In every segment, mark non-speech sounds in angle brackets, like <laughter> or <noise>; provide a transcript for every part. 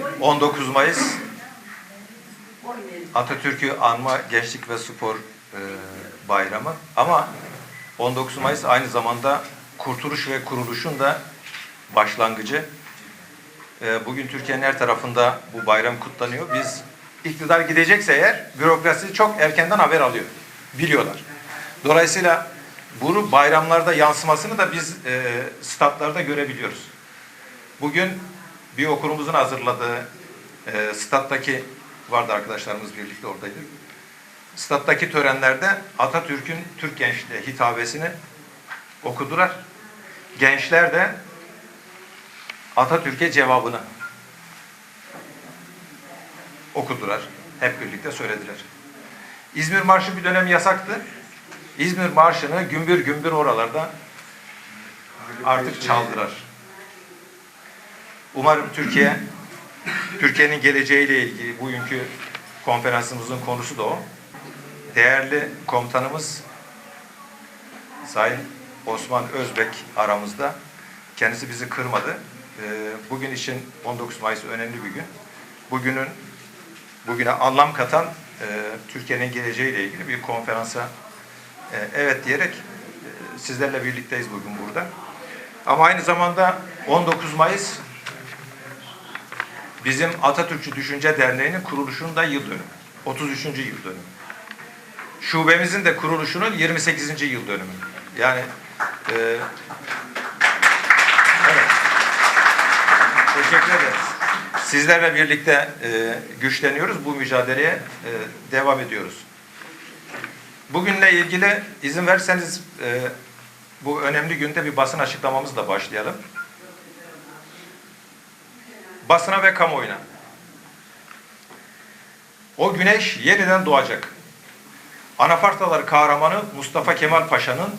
Bugün 19 Mayıs Atatürk'ü anma gençlik ve spor e, bayramı. Ama 19 Mayıs aynı zamanda kurtuluş ve kuruluşun da başlangıcı. E, bugün Türkiye'nin her tarafında bu bayram kutlanıyor. Biz iktidar gidecekse eğer bürokrasi çok erkenden haber alıyor. Biliyorlar. Dolayısıyla bunu bayramlarda yansımasını da biz e, statlarda görebiliyoruz. Bugün bir okulumuzun hazırladığı e, stat'taki vardı arkadaşlarımız birlikte oradaydık. Stat'taki törenlerde Atatürk'ün Türk gençliğe hitabesini okudular. Gençler de Atatürk'e cevabını okudular. Hep birlikte söylediler. İzmir Marşı bir dönem yasaktı. İzmir Marşı'nı gümbür gümbür oralarda artık çaldılar. Umarım Türkiye, Türkiye'nin geleceğiyle ilgili bugünkü konferansımızın konusu da o. Değerli komutanımız Sayın Osman Özbek aramızda. Kendisi bizi kırmadı. Ee, Bugün için 19 Mayıs önemli bir gün. Bugünün bugüne anlam katan e, Türkiye'nin geleceğiyle ilgili bir konferansa e, evet diyerek e, sizlerle birlikteyiz bugün burada. Ama aynı zamanda 19 Mayıs bizim Atatürkçü Düşünce Derneği'nin kuruluşunun da yıl dönümü. 33. yıl dönümü. Şubemizin de kuruluşunun 28. yıl dönümü. Yani e, evet. Teşekkür ederiz. Sizlerle birlikte e, güçleniyoruz. Bu mücadeleye e, devam ediyoruz. Bugünle ilgili izin verseniz e, bu önemli günde bir basın açıklamamızla başlayalım. Basına ve kamuoyuna. O güneş yeniden doğacak. Anafartalar kahramanı Mustafa Kemal Paşa'nın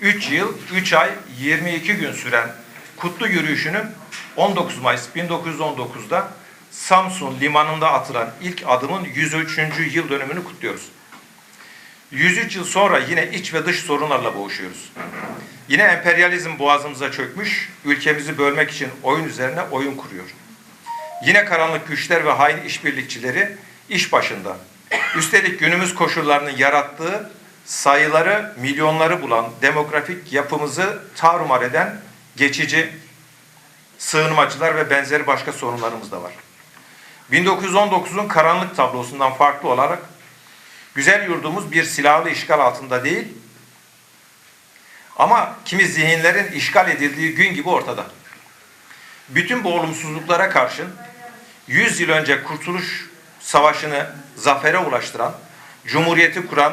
3 yıl, 3 ay, 22 gün süren kutlu yürüyüşünün 19 Mayıs 1919'da Samsun limanında atılan ilk adımın 103. yıl dönümünü kutluyoruz. 103 yıl sonra yine iç ve dış sorunlarla boğuşuyoruz. Yine emperyalizm boğazımıza çökmüş, ülkemizi bölmek için oyun üzerine oyun kuruyor. Yine karanlık güçler ve hain işbirlikçileri iş başında. Üstelik günümüz koşullarının yarattığı sayıları milyonları bulan demografik yapımızı tarumar eden geçici sığınmacılar ve benzeri başka sorunlarımız da var. 1919'un karanlık tablosundan farklı olarak güzel yurdumuz bir silahlı işgal altında değil ama kimi zihinlerin işgal edildiği gün gibi ortada. Bütün bu olumsuzluklara karşın 100 yıl önce Kurtuluş Savaşı'nı zafere ulaştıran, Cumhuriyeti kuran,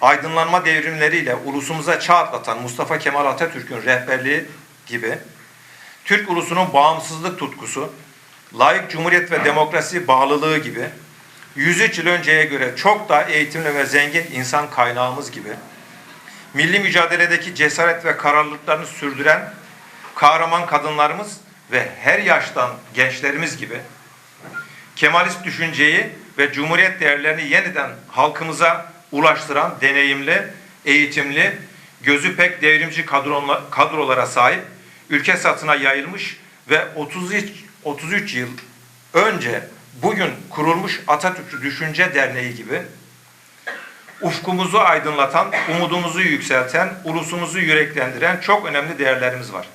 aydınlanma devrimleriyle ulusumuza çağ atlatan Mustafa Kemal Atatürk'ün rehberliği gibi Türk ulusunun bağımsızlık tutkusu, layık cumhuriyet ve demokrasi bağlılığı gibi 103 yıl önceye göre çok daha eğitimli ve zengin insan kaynağımız gibi milli mücadeledeki cesaret ve kararlılıklarını sürdüren kahraman kadınlarımız ve her yaştan gençlerimiz gibi Kemalist düşünceyi ve cumhuriyet değerlerini yeniden halkımıza ulaştıran deneyimli, eğitimli, gözü pek devrimci kadrolara sahip, ülke satına yayılmış ve 33, 33 yıl önce bugün kurulmuş Atatürkçü Düşünce Derneği gibi ufkumuzu aydınlatan, umudumuzu yükselten, ulusumuzu yüreklendiren çok önemli değerlerimiz var.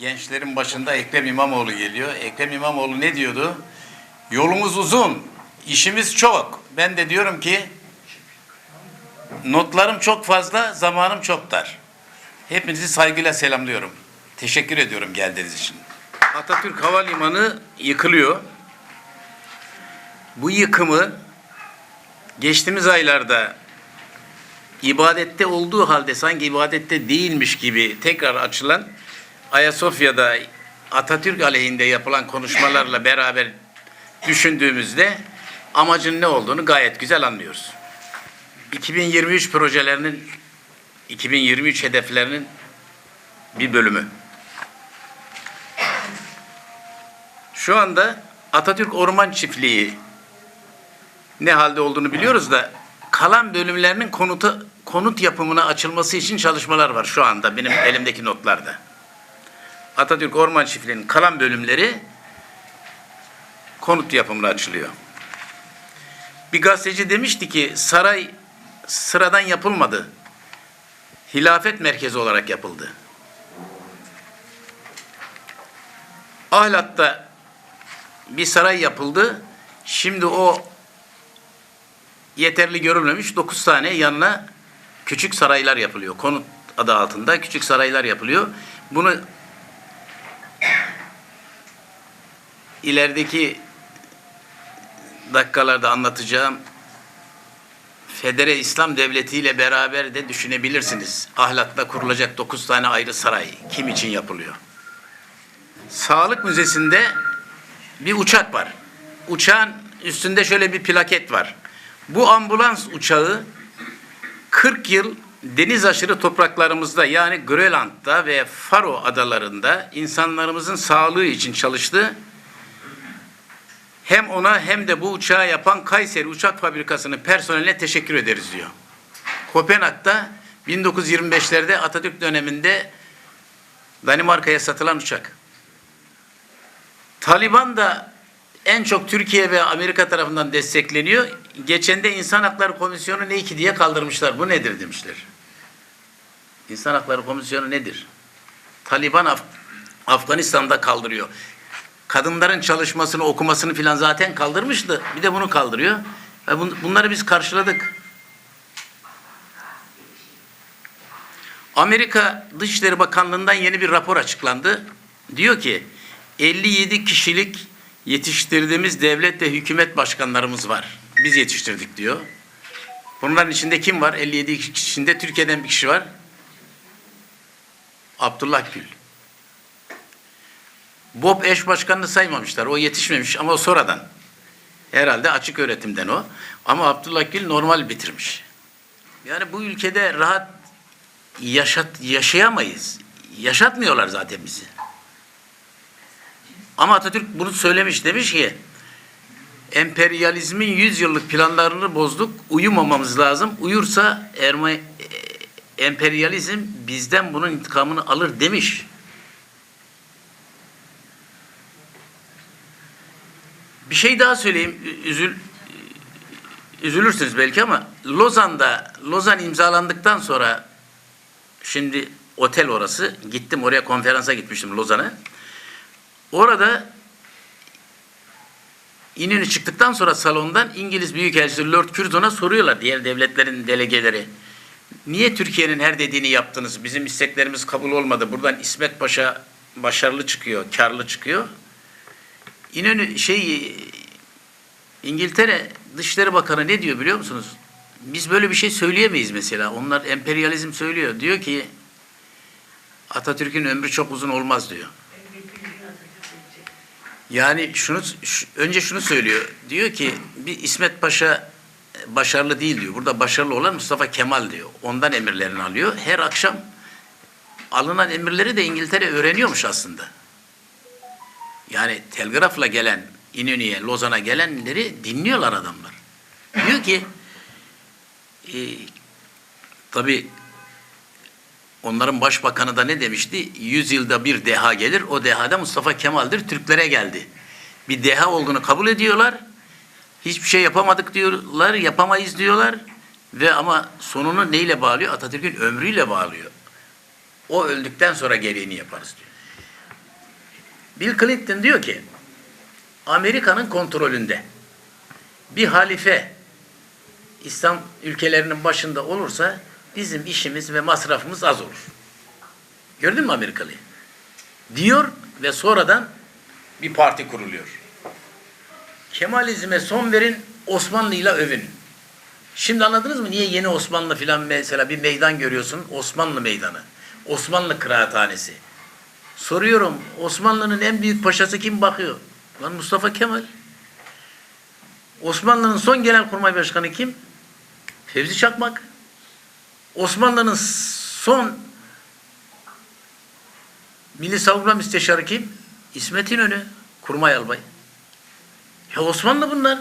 Gençlerin başında Ekrem İmamoğlu geliyor. Ekrem İmamoğlu ne diyordu? Yolumuz uzun, işimiz çok. Ben de diyorum ki notlarım çok fazla, zamanım çok dar. Hepinizi saygıyla selamlıyorum. Teşekkür ediyorum geldiğiniz için. Atatürk Havalimanı yıkılıyor. Bu yıkımı geçtiğimiz aylarda ibadette olduğu halde sanki ibadette değilmiş gibi tekrar açılan Ayasofya'da Atatürk aleyhinde yapılan konuşmalarla beraber düşündüğümüzde amacın ne olduğunu gayet güzel anlıyoruz. 2023 projelerinin 2023 hedeflerinin bir bölümü. Şu anda Atatürk Orman Çiftliği ne halde olduğunu biliyoruz da kalan bölümlerinin konutu, konut yapımına açılması için çalışmalar var şu anda benim elimdeki notlarda. Atatürk Orman Çiftliği'nin kalan bölümleri konut yapımına açılıyor. Bir gazeteci demişti ki saray sıradan yapılmadı. Hilafet merkezi olarak yapıldı. Ahlat'ta bir saray yapıldı. Şimdi o yeterli görülmemiş 9 tane yanına küçük saraylar yapılıyor. Konut adı altında küçük saraylar yapılıyor. Bunu ilerideki dakikalarda anlatacağım Federe İslam Devleti ile beraber de düşünebilirsiniz. Ahlat'ta kurulacak 9 tane ayrı saray kim için yapılıyor? Sağlık Müzesi'nde bir uçak var. Uçağın üstünde şöyle bir plaket var. Bu ambulans uçağı 40 yıl deniz aşırı topraklarımızda yani Grönland'da ve Faro adalarında insanlarımızın sağlığı için çalıştı. Hem ona hem de bu uçağı yapan Kayseri Uçak Fabrikası'nın personeline teşekkür ederiz diyor. Kopenhag'da 1925'lerde Atatürk döneminde Danimarka'ya satılan uçak. Taliban da en çok Türkiye ve Amerika tarafından destekleniyor. Geçen de İnsan Hakları Komisyonu ne ki diye kaldırmışlar. Bu nedir demişler. İnsan Hakları Komisyonu nedir? Taliban Af- Afganistan'da kaldırıyor. Kadınların çalışmasını, okumasını filan zaten kaldırmıştı. Bir de bunu kaldırıyor. Bun- bunları biz karşıladık. Amerika Dışişleri Bakanlığı'ndan yeni bir rapor açıklandı. Diyor ki 57 kişilik yetiştirdiğimiz devlet ve hükümet başkanlarımız var. Biz yetiştirdik diyor. Bunların içinde kim var? 57 kişi Türkiye'den bir kişi var. Abdullah Gül. Bob eş başkanını saymamışlar. O yetişmemiş ama o sonradan. Herhalde açık öğretimden o. Ama Abdullah Gül normal bitirmiş. Yani bu ülkede rahat yaşat yaşayamayız. Yaşatmıyorlar zaten bizi. Ama Atatürk bunu söylemiş demiş ki emperyalizmin 100 yıllık planlarını bozduk. Uyumamamız lazım. Uyursa erme, emperyalizm bizden bunun intikamını alır demiş. Bir şey daha söyleyeyim. Üzül üzülürsünüz belki ama Lozan'da Lozan imzalandıktan sonra şimdi otel orası gittim oraya konferansa gitmiştim Lozan'a. Orada İnönü çıktıktan sonra salondan İngiliz Büyükelçisi Lord Curzon'a soruyorlar diğer devletlerin delegeleri. Niye Türkiye'nin her dediğini yaptınız? Bizim isteklerimiz kabul olmadı. Buradan İsmet Paşa başarılı çıkıyor, karlı çıkıyor. İnönü şey İngiltere Dışişleri Bakanı ne diyor biliyor musunuz? Biz böyle bir şey söyleyemeyiz mesela. Onlar emperyalizm söylüyor. Diyor ki Atatürk'ün ömrü çok uzun olmaz diyor. Yani şunu şu- önce şunu söylüyor. Diyor ki bir İsmet Paşa başarılı değil diyor. Burada başarılı olan Mustafa Kemal diyor. Ondan emirlerini alıyor. Her akşam alınan emirleri de İngiltere öğreniyormuş aslında. Yani telgrafla gelen İnönü'ye, Lozan'a gelenleri dinliyorlar adamlar. Diyor ki e, tabi onların başbakanı da ne demişti? Yüz yılda bir deha gelir. O deha da Mustafa Kemal'dir. Türklere geldi. Bir deha olduğunu kabul ediyorlar. Hiçbir şey yapamadık diyorlar, yapamayız diyorlar. Ve ama sonunu neyle bağlıyor? Atatürk'ün ömrüyle bağlıyor. O öldükten sonra gereğini yaparız diyor. Bill Clinton diyor ki Amerika'nın kontrolünde bir halife İslam ülkelerinin başında olursa bizim işimiz ve masrafımız az olur. Gördün mü Amerikalıyı? Diyor ve sonradan bir parti kuruluyor. Kemalizme son verin, Osmanlı'yla övün. Şimdi anladınız mı niye yeni Osmanlı filan mesela bir meydan görüyorsun? Osmanlı meydanı. Osmanlı kıraathanesi. Soruyorum Osmanlı'nın en büyük paşası kim bakıyor? Lan Mustafa Kemal. Osmanlı'nın son genelkurmay başkanı kim? Fevzi Çakmak. Osmanlı'nın son Milli Savunma Müsteşarı kim? İsmet İnönü. Kurmay albay. Ya Osmanlı bunlar.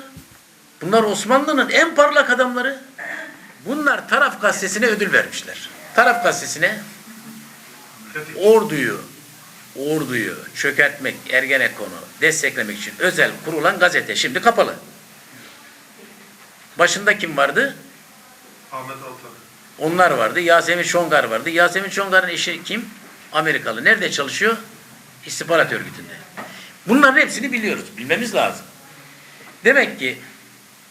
Bunlar Osmanlı'nın en parlak adamları. Bunlar Taraf Gazetesi'ne ödül vermişler. Taraf Gazetesi'ne orduyu, orduyu çökertmek, Ergenekon'u desteklemek için özel kurulan gazete şimdi kapalı. Başında kim vardı? Ahmet Altan. Onlar vardı. Yasemin Şongar vardı. Yasemin Şongar'ın eşi kim? Amerikalı. Nerede çalışıyor? İstihbarat örgütünde. Bunların hepsini biliyoruz. Bilmemiz lazım. Demek ki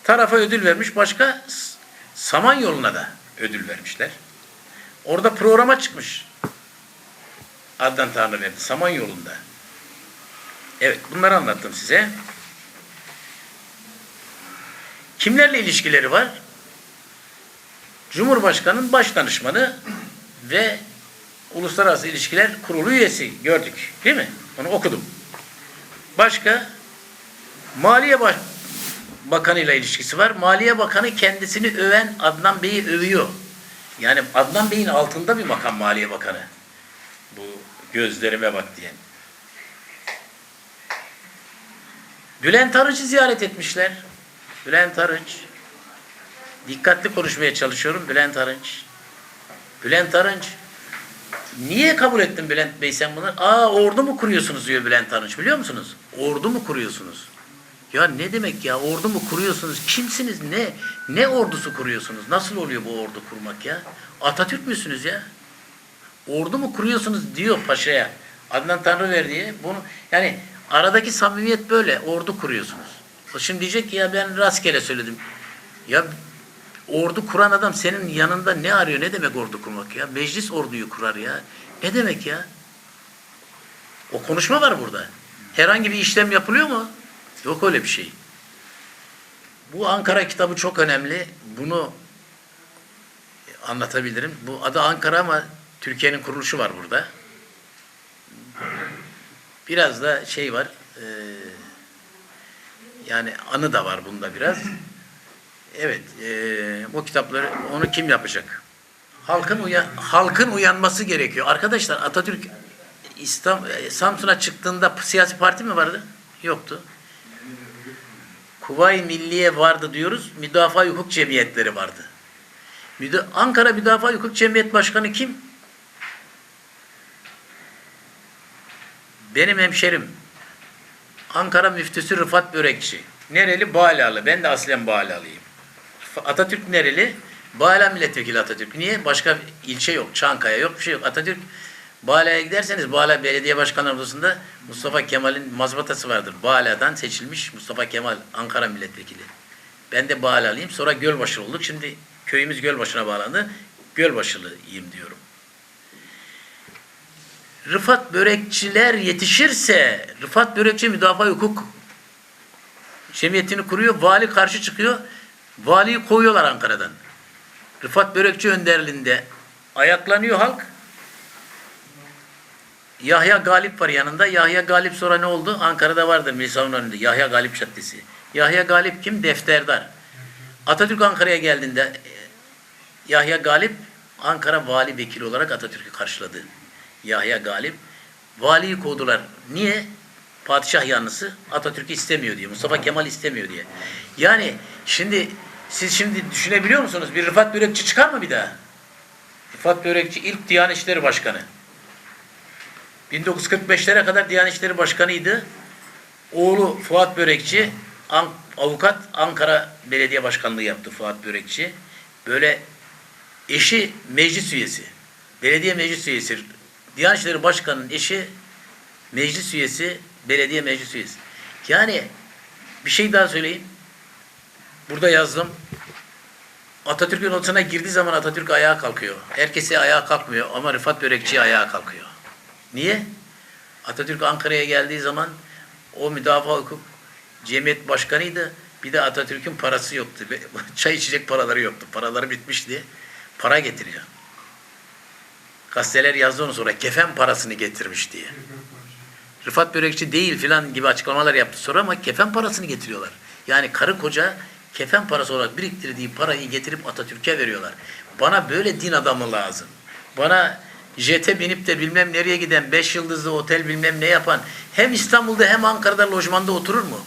tarafa ödül vermiş başka Samanyolu'na da ödül vermişler. Orada programa çıkmış. Adnan Tanrıverdi. Samanyolu'nda. Evet bunları anlattım size. Kimlerle ilişkileri var? Cumhurbaşkanı'nın baş danışmanı ve Uluslararası İlişkiler Kurulu üyesi gördük. Değil mi? Onu okudum. Başka Maliye Baş Bakanı ile ilişkisi var. Maliye Bakanı kendisini öven Adnan Bey'i övüyor. Yani Adnan Bey'in altında bir makam Maliye Bakanı. Gözlerime bak diyen. Bülent Arıç'ı ziyaret etmişler. Bülent Arıç. Dikkatli konuşmaya çalışıyorum Bülent Arınç. Bülent Arınç. Niye kabul ettin Bülent Bey sen bunu? Aa ordu mu kuruyorsunuz diyor Bülent Arınç biliyor musunuz? Ordu mu kuruyorsunuz? Ya ne demek ya ordu mu kuruyorsunuz? Kimsiniz? Ne ne ordusu kuruyorsunuz? Nasıl oluyor bu ordu kurmak ya? Atatürk müsünüz ya? Ordu mu kuruyorsunuz diyor paşaya. Adnan Tanrıverdi'ye. Bunu yani aradaki samimiyet böyle. Ordu kuruyorsunuz. O şimdi diyecek ki ya ben rastgele söyledim. Ya ordu kuran adam senin yanında ne arıyor? Ne demek ordu kurmak ya? Meclis orduyu kurar ya. Ne demek ya? O konuşma var burada. Herhangi bir işlem yapılıyor mu? Yok öyle bir şey. Bu Ankara kitabı çok önemli. Bunu anlatabilirim. Bu adı Ankara ama Türkiye'nin kuruluşu var burada. Biraz da şey var. e, yani anı da var bunda biraz. Evet, e, bu kitapları onu kim yapacak? Halkın uyan halkın uyanması gerekiyor. Arkadaşlar Atatürk İslam e, Samsun'a çıktığında siyasi parti mi vardı? Yoktu. Kuvayi Milliye vardı diyoruz. Müdafaa Hukuk Cemiyetleri vardı. Ankara Müdafaa Hukuk Cemiyet Başkanı kim? Benim hemşerim. Ankara Müftüsü Rıfat Börekçi. Nereli? Bağlalı. Ben de aslen Bağlalıyım. Atatürk nereli? Bağla milletvekili Atatürk. Niye? Başka ilçe yok. Çankaya yok. Bir şey yok. Atatürk Bağla'ya giderseniz Bağla Belediye Başkanları Odası'nda Mustafa Kemal'in mazbatası vardır. Bağla'dan seçilmiş Mustafa Kemal Ankara milletvekili. Ben de Bağlalıyım. Sonra Gölbaşı olduk. Şimdi köyümüz Gölbaşı'na bağlandı. Gölbaşılıyım diyorum. Rıfat Börekçiler yetişirse Rıfat Börekçi Müdafaa Hukuk Cemiyetini kuruyor. Vali karşı çıkıyor. Valiyi koyuyorlar Ankara'dan. Rıfat Börekçi önderliğinde ayaklanıyor halk. Yahya Galip var yanında. Yahya Galip sonra ne oldu? Ankara'da vardır Milisavun önünde. Yahya Galip Caddesi. Yahya Galip kim? Defterdar. Atatürk Ankara'ya geldiğinde e, Yahya Galip Ankara vali vekili olarak Atatürk'ü karşıladı. Yahya Galip. Valiyi kovdular. Niye? Padişah yanlısı Atatürk'ü istemiyor diye. Mustafa Kemal istemiyor diye. Yani şimdi siz şimdi düşünebiliyor musunuz? Bir Rıfat Börekçi çıkar mı bir daha? Rıfat Börekçi ilk Diyanet İşleri Başkanı. 1945'lere kadar Diyanet İşleri Başkanıydı. Oğlu Fuat Börekçi An- avukat Ankara Belediye Başkanlığı yaptı Fuat Börekçi. Böyle eşi meclis üyesi. Belediye meclis üyesi. Diyanet İşleri Başkanı'nın eşi meclis üyesi, belediye meclis üyesi. Yani bir şey daha söyleyeyim. Burada yazdım. Atatürk'ün odasına girdiği zaman Atatürk ayağa kalkıyor. Herkese ayağa kalkmıyor ama Rıfat Börekçi ayağa kalkıyor. Niye? Atatürk Ankara'ya geldiği zaman o müdafaa hukuk cemiyet başkanıydı. Bir de Atatürk'ün parası yoktu. <laughs> Çay içecek paraları yoktu. Paraları bitmişti. Para getiriyor. Gazeteler yazdı onu sonra. Kefen parasını getirmiş diye. Rıfat Börekçi değil filan gibi açıklamalar yaptı sonra ama kefen parasını getiriyorlar. Yani karı koca kefen parası olarak biriktirdiği parayı getirip Atatürk'e veriyorlar. Bana böyle din adamı lazım. Bana jete binip de bilmem nereye giden, beş yıldızlı otel bilmem ne yapan, hem İstanbul'da hem Ankara'da lojmanda oturur mu?